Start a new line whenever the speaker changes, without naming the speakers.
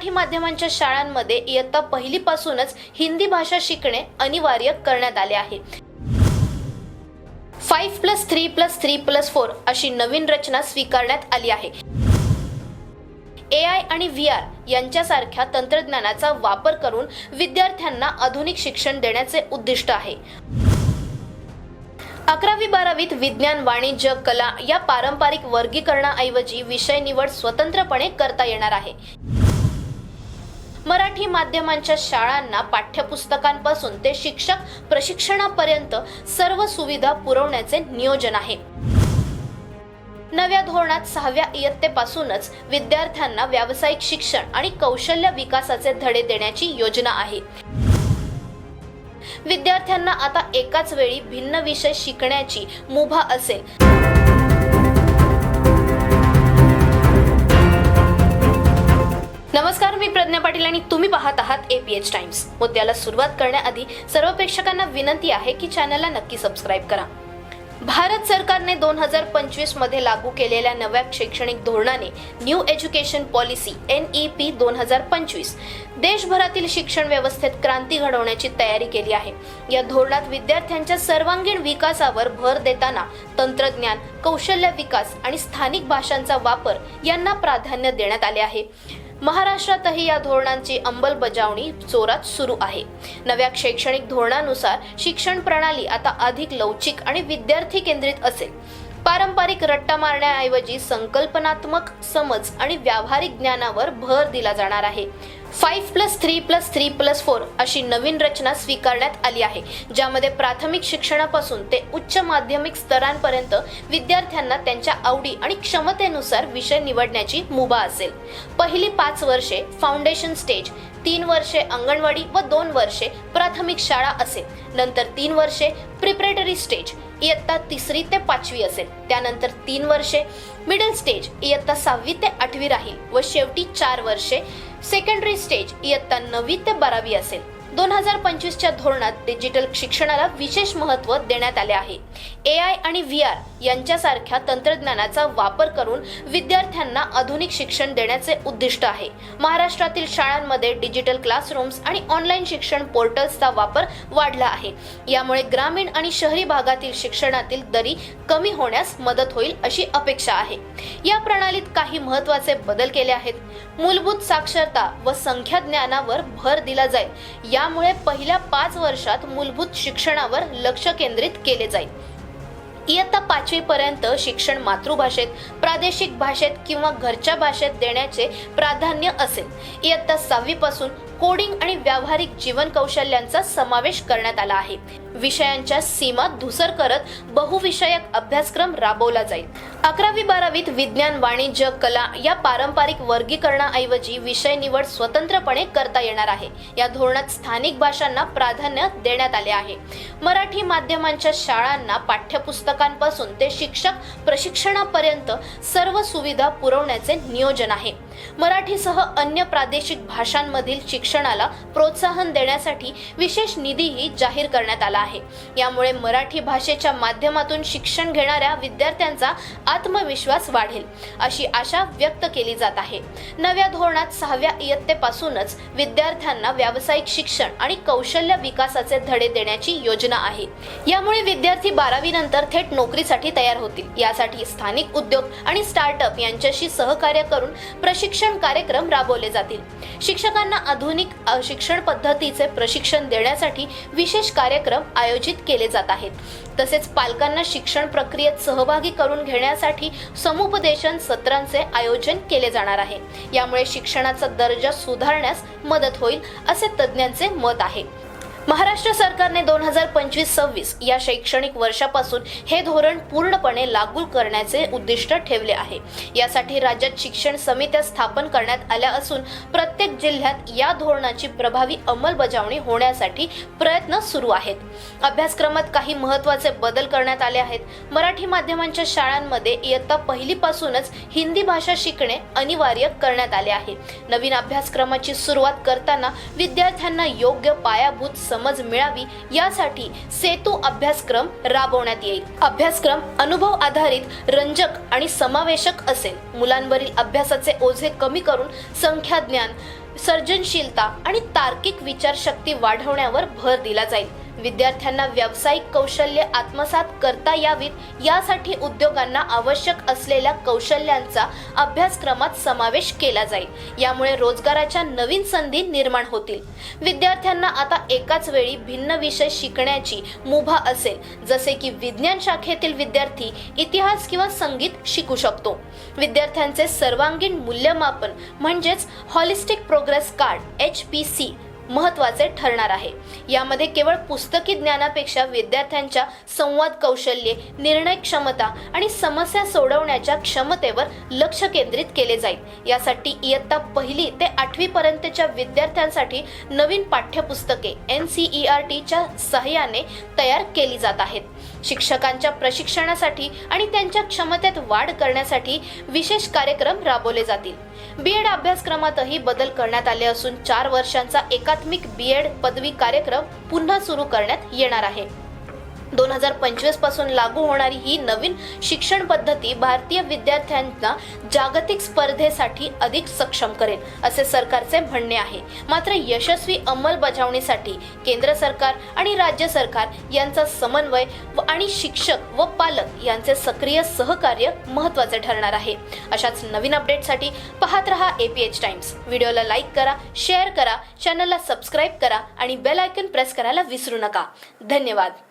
मराठी माध्यमांच्या शाळांमध्ये इयत्ता पहिलीपासूनच हिंदी भाषा शिकणे अनिवार्य करण्यात आले आहे. Five plus three plus three plus four अशी नवीन रचना स्वीकारण्यात आली आहे. ए आय आणि व्ही आर यांच्यासारख्या तंत्रज्ञानाचा वापर करून विद्यार्थ्यांना आधुनिक शिक्षण देण्याचे उद्दिष्ट आहे. अकरावी बारावीत विज्ञान वाणिज्य कला या पारंपरिक वर्गीकरणाऐवजी विषय निवड स्वतंत्रपणे करता येणार आहे. मराठी माध्यमांच्या शाळांना पाठ्यपुस्तकांपासून ते शिक्षक प्रशिक्षणापर्यंत सर्व सुविधा पुरवण्याचे नियोजन आहे. नव्या धोरणात सहाव्या इयत्तेपासूनच विद्यार्थ्यांना व्यावसायिक शिक्षण आणि कौशल्य विकासाचे धडे देण्याची योजना आहे. विद्यार्थ्यांना आता एकाच वेळी भिन्न विषय शिकण्याची मुभा असेल. नमस्कार मी प्रज्ञा पाटील आणि तुम्ही पाहत आहात एपीएच टाइम्स मुद्द्याला सुरुवात करण्याआधी सर्व प्रेक्षकांना विनंती आहे की चॅनलला नक्की सबस्क्राईब करा. भारत सरकारने दोन हजार पंचवीसमध्ये लागू केलेल्या नव्या शैक्षणिक धोरणाने new education policy N E P दोन हजार पंचवीस देशभरातील शिक्षण व्यवस्थेत क्रांती घडवण्याची तयारी केली आहे. या धोरणात विद्यार्थ्यांच्या सर्वांगीण विकासावर भर देताना तंत्रज्ञान कौशल्य विकास आणि स्थानिक भाषांचा वापर यांना प्राधान्य देण्यात आले आहे. महाराष्ट्रातही या धोरणांची अंमलबजावणी जोरात सुरू आहे. नव्या शैक्षणिक धोरणानुसार शिक्षण प्रणाली आता अधिक लवचिक आणि विद्यार्थी केंद्रित असेल. पारंपरिक रट्टा मारण्याऐवजी संकल्पनात्मक समज आणि व्यावहारिक ज्ञानावर भर दिला जाणार आहे. Five plus three plus three plus four अशी नवीन रचना स्वीकारण्यात आली आहे ज्यामध्ये प्राथमिक शिक्षणापासून ते उच्च माध्यमिक स्तरांपर्यंत विद्यार्थ्यांना त्यांच्या आवडी आणि क्षमतेनुसार विषय निवडण्याची मुभा असेल. पहिली पाच वर्षे फाउंडेशन स्टेज तीन वर्षे अंगणवाडी व दोन वर्षे प्राथमिक शाळा असेल. नंतर तीन वर्षे प्रिपरेटरी स्टेज इयत्ता तिसरी ते पाचवी असेल. त्यानंतर तीन वर्षे मिडल स्टेज इयत्ता सहावी ते आठवी राहील व शेवटी चार वर्षे सेकंडरी स्टेज इयत्ता नववी ते बारावी असेल. दोन हजार पंचवीसच्या धोरणात डिजिटल शिक्षणाला विशेष महत्त्व देण्यात आले आहे. ए आय आणि व्ही आर यांच्यासारख्या तंत्रज्ञानाचा वापर करून विद्यार्थ्यांना आधुनिक शिक्षण देण्याचे उद्दिष्ट आहे. महाराष्ट्रातील शाळांमध्ये डिजिटल क्लासरूम्स आणि ऑनलाईन शिक्षण पोर्टल्सचा वापर वाढला आहे. यामुळे ग्रामीण आणि शहरी भागातील शिक्षणातील दरी कमी होण्यास मदत होईल अशी अपेक्षा आहे. या प्रणालीत काही महत्त्वाचे बदल केले आहेत. मूलभूत साक्षरता व संख्या ज्ञानावर भर दिला जाईल. या यामुळे पहिल्या पाच वर्षात मूलभूत शिक्षणावर लक्ष केंद्रित केले जाईल. इयत्ता पाचवी पर्यंत शिक्षण मातृभाषेत प्रादेशिक भाषेत किंवा घरच्या भाषेत देण्याचे प्राधान्य असेल. इयत्ता सहावी पासून कोडिंग आणि व्यावहारिक जीवन कौशल्यांचा समावेश करण्यात आला आहे. विषयांच्या सीमा धुसर करत बहुविषयक अभ्यासक्रम राबवला जाईल. अकरावी बारावीत विज्ञान वाणिज्य कला या पारंपरिक वर्गीकरणाऐवजी विषय निवड स्वतंत्रपणे करता येणार आहे. या धोरणात स्थानिक भाषांना प्राधान्य देण्यात आले आहे. मराठी माध्यमांच्या शाळांना पाठ्यपुस्तकांपासून ते शिक्षक प्रशिक्षणापर्यंत सर्व सुविधा पुरवण्याचे नियोजन आहे. मराठीसह अन्य प्रादेशिक भाषांमधील शिक्षणाला प्रोत्साहन देण्यासाठी विशेष निधीही जाहीर करण्यात आला आहे. यामुळे मराठी भाषेच्या माध्यमातून शिक्षण घेणाऱ्या विद्यार्थ्यांचा आत्मविश्वास वाढेल अशी आशा व्यक्त केली जात आहे. नव्या धोरणात सहाव्या इयत्तेपासूनच विद्यार्थ्यांना व्यावसायिक शिक्षण आणि कौशल्य विकासाचे धडे देण्याची योजना आहे. यामुळे विद्यार्थी बारावी नंतर थेट नोकरीसाठी तयार होतील. यासाठी स्थानिक उद्योग आणि स्टार्टअप यांच्याशी सहकार्य करून प्रशिक्षण कार्यक्रम राबवले जातील. शिक्षकांना आधुनिक शिक्षण पद्धतीचे प्रशिक्षण देण्यासाठी विशेष कार्यक्रम आयोजित केले जात आहेत. तसेच पालकांना शिक्षण प्रक्रियेत सहभागी करून घेण्यासाठी समुपदेशन सत्रांचे आयोजन केले जाणार आहे. यामुळे शिक्षणाचा दर्जा सुधारण्यास मदत होईल असे तज्ज्ञांचे मत आहे. महाराष्ट्र सरकारने दोन हजार पंचवीस सव्वीस या शैक्षणिक वर्षापासून हे धोरण पूर्णपणे लागू करण्याचे उद्दिष्ट ठेवले आहे. यासाठी राज्यात शिक्षण समित्या स्थापन करण्यात आल्या असून प्रत्येक जिल्ह्यात या धोरणाची प्रभावी अंमलबजावणी होण्यासाठी प्रयत्न सुरू आहेत. अभ्यासक्रमात काही महत्त्वाचे बदल करण्यात आले आहेत. मराठी माध्यमांच्या शाळांमध्ये इयत्ता पहिलीपासूनच हिंदी भाषा शिकणे अनिवार्य करण्यात आले आहे. नवीन अभ्यासक्रमाची सुरुवात करताना विद्यार्थ्यांना योग्य पायाभूत सम समज मिळावी यासाठी सेतू अभ्यासक्रम राबवण्यात येईल. अभ्यासक्रम अनुभव आधारित रंजक आणि समावेशक असेल. मुलांवरील अभ्यासाचे ओझे कमी करून संख्या ज्ञान सर्जनशीलता आणि तार्किक विचारशक्ती वाढवण्यावर भर दिला जाईल. विद्यार्थ्यांना व्यावसायिक कौशल्य आत्मसात करता यावीत यासाठी उद्योगांना आवश्यक असलेल्या कौशल्यांचा अभ्यासक्रमात समावेश केला जाईल. यामुळे रोजगाराच्या नवीन संधी निर्माण होतील. विद्यार्थ्यांना आता एकाच वेळी भिन्न विषय शिकण्याची मुभा असेल जसे की विज्ञान शाखेतील विद्यार्थी इतिहास किंवा संगीत शिकू शकतो. विद्यार्थ्यांचे सर्वांगीण मूल्यमापन म्हणजेच holistic programme progress card H P C महत्त्वाचे ठरणार आहे. यामध्ये केवळ पुस्तकी ज्ञानापेक्षा विद्यार्थ्यांच्या संवाद कौशल्ये निर्णय क्षमता आणि समस्या सोडवण्याच्या क्षमतेवर लक्ष केंद्रित केले जाईल. यासाठी इयत्ता पहिली ते आठवी पर्यंतच्या विद्यार्थ्यांसाठी नवीन पाठ्यपुस्तके एन सी ई आर टीच्या सहाय्याने तयार केली जात आहेत. शिक्षकांच्या प्रशिक्षणासाठी आणि त्यांच्या क्षमतेत वाढ करण्यासाठी विशेष कार्यक्रम राबवले जातील. बी एड अभ्यासक्रमातही बदल करण्यात आले असून चार वर्षांचा एकात्मिक बी एड पदवी कार्यक्रम पुन्हा सुरू करण्यात येणार आहे. दोन हजार पंचवीसपासून लागू होणारी ही नवीन शिक्षण पद्धती भारतीय विद्यार्थ्यांना जागतिक स्पर्धेसाठी अधिक सक्षम करेल असे सरकारचे म्हणणे आहे. मात्र यशस्वी अंमलबजावणीसाठी केंद्र सरकार आणि राज्य सरकार यांचा समन्वय व आणि शिक्षक व पालक यांचे सक्रिय सहकार्य महत्त्वाचे ठरणार आहे. अशाच नवीन अपडेटसाठी पाहत रहा एपीएच टाइम्स व्हिडिओला लाईक करा शेअर करा चॅनलला सबस्क्राईब करा आणि बेल आयकन प्रेस करायला विसरू नका. धन्यवाद.